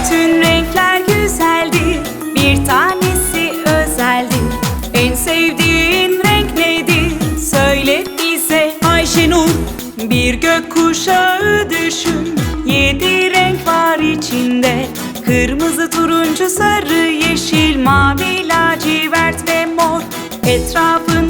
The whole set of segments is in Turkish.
Bütün renkler güzeldir Bir tanesi özeldir En sevdiğin renk nedir? Söyle bize Ayşenur. Bir gök kuşağı düşün Yedi renk var içinde. Kırmızı, turuncu, sarı, yeşil, mavi, lacivert ve mor. Etrafın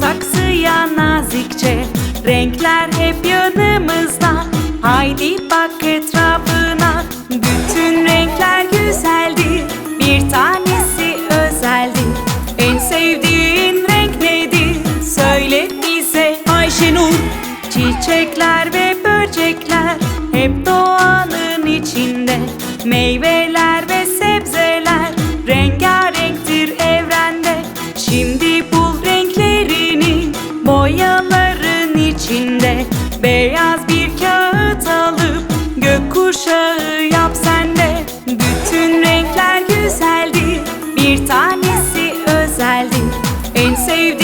saksıya nazikçe. Renkler hep yanımızda. Haydi bak etrafına. Bütün renkler güzeldir Bir tanesi özeldir En sevdiğin renk nedir? Söyle bize Ayşenur. Çiçekler ve böcekler Hep doğanın içinde. Meyveler ve sebzeler Rengarenktir evrende. Şimdi içinde Beyaz bir kağıt alıp Gökkuşağı yap sen de. Bütün renkler güzeldir Bir tanesi özeldir En sevdiğin